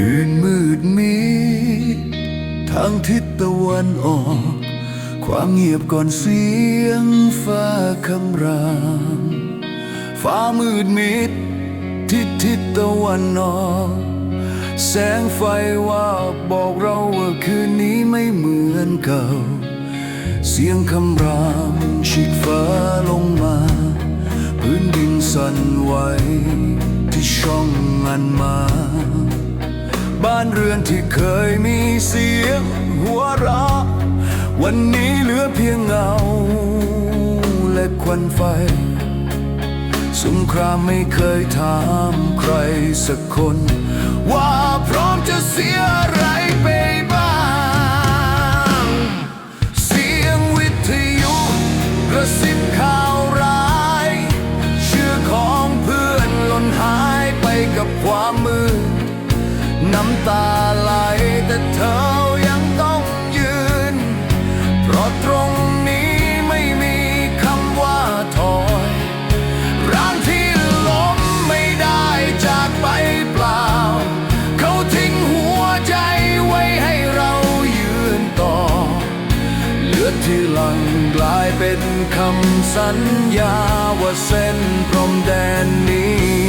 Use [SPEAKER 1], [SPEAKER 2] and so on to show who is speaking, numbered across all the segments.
[SPEAKER 1] คืนมืดมิดทางทิศตะวันออก ความเงียบก่อนเสียงฟ้าคำรามฟ้ามืดมิดทิศทิศตะวันออก แสงไฟว่าบอกเราว่าคืนนี้ไม่เหมือนเก่า เสียงคำรามชิดฟ้าลงมา พื้นดินสั่นไหวที่ช่องอันมา บ้านเรือนที่เคยมีเสียงหัวเราะวันนี้เหลือเพียงเงา และควันไฟ สงครามไม่เคยถามใครสักคน ว่าพร้อมจะเสียอะไรไปบ้าง เสียงวิทยุกระซิบำตาไหลแต่เธอยังต้องยืน เพราะตรงนี้ไม่มีคำว่าถอยร่างที่ล้มไม่ได้จากไปเปล่า เขาทิ้งหัวใจไว้ให้เรายืนต่อ เลือดที่หลังกลายเป็นคำสัญญาว่าเส้นพรมแดนนี้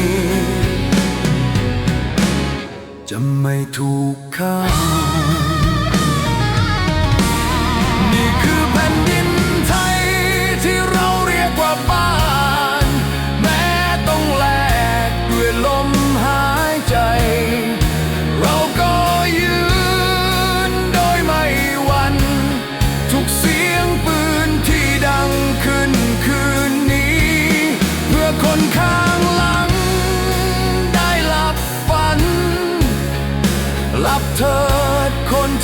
[SPEAKER 1] จะไม่ถูกข้า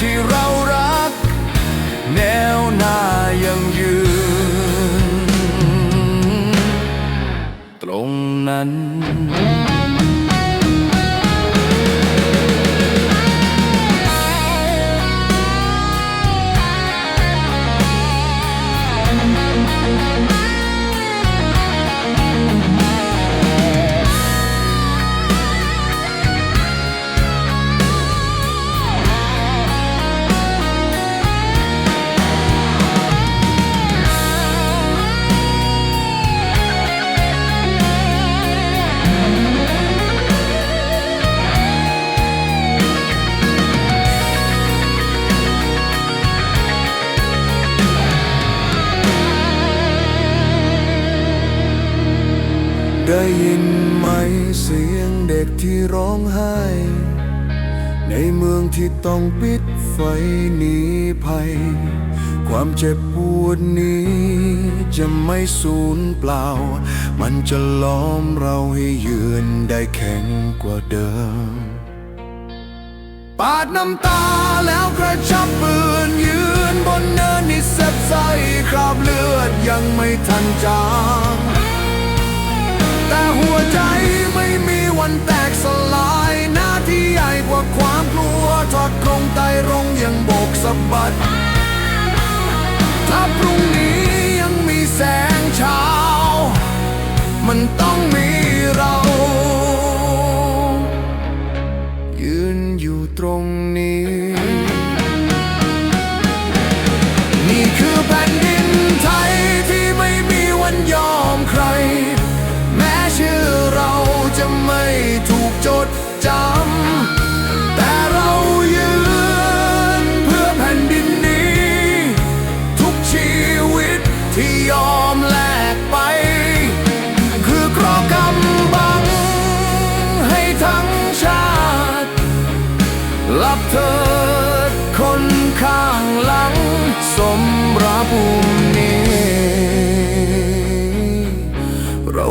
[SPEAKER 1] ที่เรารัก แนวหน้ายังยืน ตรงนั้น ได้ยินไหมเสียงเด็กที่ร้องไห้ ในเมืองที่ต้องปิดไฟหนีภัย ความเจ็บปวดนี้จะไม่สูญเปล่า มันจะล้อมเราให้ยืนได้แข็งกว่าเดิม ปาดน้ำตาแล้วกระชับปืนยืนบนเนินที่เซ็บใสคราบเลือดยังไม่ทันจาง แต่หัวใจไม่มีวันแตกสลาย หน้าที่ใหญ่กว่าความกลัวทอดกรงไตรงยังโบกสะบัด ถ้าพรุ่งนี้ยังมีแสงเช้า มันต้อง